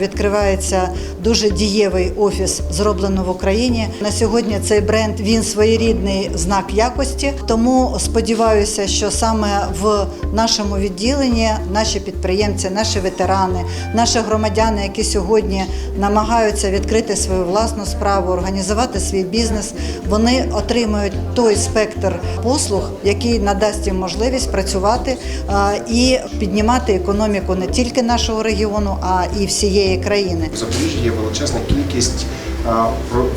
Відкривається дуже дієвий офіс, зроблено в Україні. На сьогодні цей бренд він своєрідний знак якості. Тому сподіваюся, що саме в нашому відділенні наші підприємці, наші ветерани, наші громадяни, які сьогодні намагаються відкрити свою власну справу, організувати свій бізнес, вони отримують той спектр послуг, який надасть їм можливість працювати і піднімати економіку не тільки нашого регіону, а і всієї країни. В Запоріжжі є величезна кількість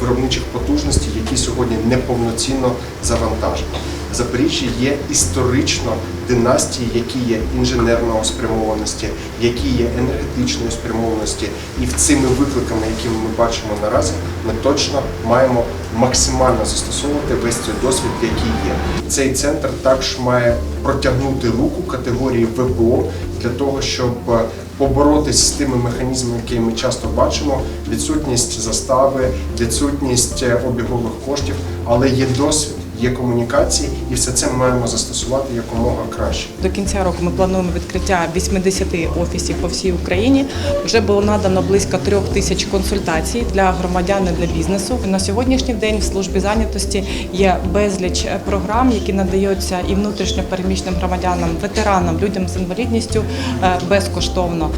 виробничих потужностей, які сьогодні неповноцінно завантажені. В Запоріжжі є історично династії, які є інженерного спрямованості, які є енергетичної спрямованості, і в цими викликами, які ми бачимо наразі, ми точно маємо максимально застосовувати весь цей досвід, який є. Цей центр також має протягнути руку категорії ВПО для того, щоб е, поборотись з тими механізмами, які ми часто бачимо: відсутність застави, відсутність е, обігових коштів, але є досвід, є комунікації, і все це ми маємо застосувати якомога краще. До кінця року ми плануємо відкриття 80 офісів по всій Україні. Вже було надано близько трьох тисяч консультацій для громадян і для бізнесу. На сьогоднішній день в службі зайнятості є безліч е, програм, які надаються і внутрішньо переміщеним громадянам, ветеранам, людям з інвалідністю е, безкоштовно.